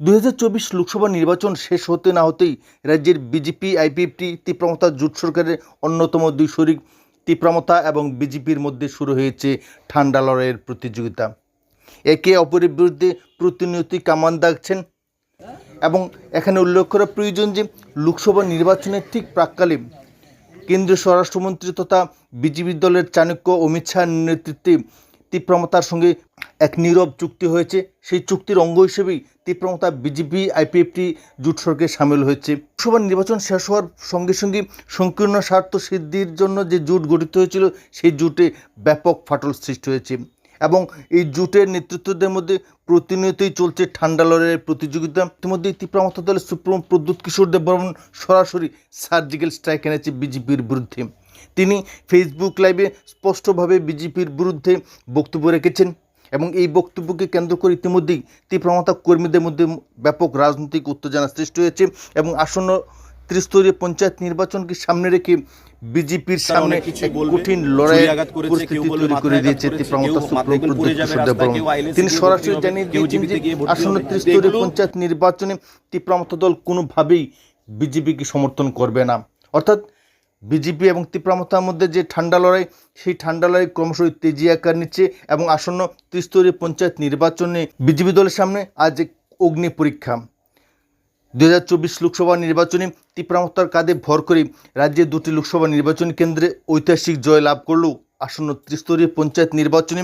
দুই হাজার চব্বিশ লোকসভা নির্বাচন শেষ হতে না হতেই রাজ্যের বিজেপি, আইপিএফটি তীব্রমতা জোট সরকারের অন্যতম দুই শরিক তীব্রমতা এবং বিজেপির মধ্যে শুরু হয়েছে ঠান্ডা লড়াইয়ের প্রতিযোগিতা। একে অপরের বিরুদ্ধে প্রতিনিয়তই কামান দাগছেন এবং এখানে উল্লেখ করা প্রয়োজন যে লোকসভা নির্বাচনের ঠিক প্রাককালে কেন্দ্রীয় স্বরাষ্ট্রমন্ত্রী তথা বিজেপি দলের চাণক্য অমিত শাহের নেতৃত্বে তীব্রমতার সঙ্গে এক নীরব চুক্তি হয়েছে। সেই চুক্তির অঙ্গ হিসেবেই তীব্রমতা বিজেপি আইপিএফটি জোট সরকারে সামিল হয়েছে। লোকসভা নির্বাচন শেষ হওয়ার সঙ্গে সঙ্গে সংকীর্ণ স্বার্থ সিদ্ধির জন্য যে জোট গঠিত হয়েছিল, সেই জোটে ব্যাপক ফাটল সৃষ্টি হয়েছে। এবং এই জোটের নেতৃত্বদের মধ্যে প্রতিনিয়তই চলছে ঠান্ডা লড়াইয়ের প্রতিযোগিতা। ইতিমধ্যে তীব্রমতা দলের সুপ্রিম প্রদ্যুৎ কিশোর দেববর্মন সরাসরি সার্জিক্যাল স্ট্রাইক এনেছে বিজেপির বিরুদ্ধে। তিনি ফেসবুক লাইভে স্পষ্টভাবে বিজেপির বিরুদ্ধে বক্তব্য রেখেছেন। এবং এই বক্তব্যকে কেন্দ্র করে ইতিমধ্যেই তীব্রমতা কর্মীদের মধ্যে ব্যাপক রাজনৈতিক উত্তেজনা সৃষ্টি হয়েছে এবং আসন্ন ত্রিস্তরীয় পঞ্চায়েত নির্বাচনকে সামনে রেখে বিজেপির সামনে। কঠিন পরিস্থিতি তৈরি করে দিয়েছে তিনি সরাসরি জানিয়ে দিয়েছেন যে তে গিয়ে ভর্তি আসন্ন। ত্রিস্তরীয় পঞ্চায়েত নির্বাচনে তীব্রমতা দল কোনোভাবেই বিজেপিকে সমর্থন করবে না অর্থাৎ বিজেপি এবং তীব্রমতার মধ্যে যে ঠান্ডা লড়াই, সেই ঠান্ডা লড়াই ক্রমশই তেজি আকার নিচ্ছে এবং আসন্ন ত্রিস্তরীয় পঞ্চায়েত নির্বাচনে বিজেপি দলের সামনে আজ এক অগ্নি পরীক্ষা। দু হাজার চব্বিশ লোকসভা নির্বাচনে তীব্রমতার কাঁধে ভর করে রাজ্যে দুটি লোকসভা নির্বাচন কেন্দ্রে ঐতিহাসিক জয় লাভ করলেও আসন্ন ত্রিস্তরীয় পঞ্চায়েত নির্বাচনে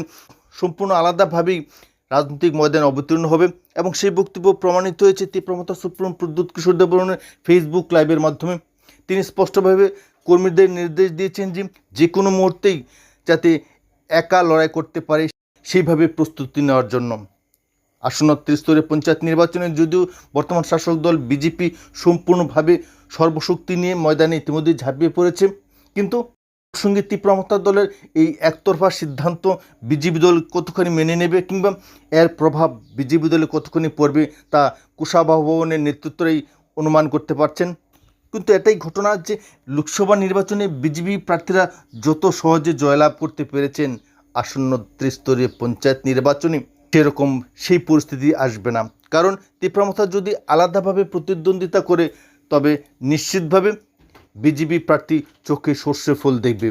সম্পূর্ণ আলাদাভাবেই রাজনৈতিক ময়দানে অবতীর্ণ হবে এবং সেই বক্তব্য প্রমাণিত হয়েছে তীব্রমতা সুপ্রিম প্রদ্যুৎ কিশোর দেববর্মনের ফেসবুক লাইভের মাধ্যমে। তিনি স্পষ্টভাবে কর্মীদের নির্দেশ দিয়েছেন যে যে কোনো মুহূর্তেই যাতে একা লড়াই করতে পারে সেইভাবে প্রস্তুতি নেওয়ার জন্য। আসন্ন ত্রিস্তরীয় পঞ্চায়েত নির্বাচনে যদিও বর্তমান শাসক দল বিজেপি সম্পূর্ণভাবে সর্বশক্তি নিয়ে ময়দানে ইতিমধ্যে ঝাঁপিয়ে পড়েছে, কিন্তু সঙ্গে তীব্রমতা দলের এই একতরফা সিদ্ধান্ত বিজেপি দল কতখানি মেনে নেবে কিংবা এর প্রভাব বিজেপি দলে কতখানি পড়বে তা কুশাবাহ ভবনের নেতৃত্বরাই অনুমান করতে পারছেন। কিন্তু এটাই ঘটনা যে লোকসভা নির্বাচনে বিজেপি প্রার্থীরা যত সহজে জয়লাভ করতে পেরেছেন আসন্ন ত্রিস্তরীয় পঞ্চায়েত নির্বাচনে, সেরকম সেই পরিস্থিতি আসবে না। কারণ ত্রিপ্রামথা যদি আলাদাভাবে প্রতিদ্বন্দ্বিতা করে, তবে নিশ্চিতভাবে বিজেপি প্রার্থী চোখে সর্ষে ফুল দেখবে।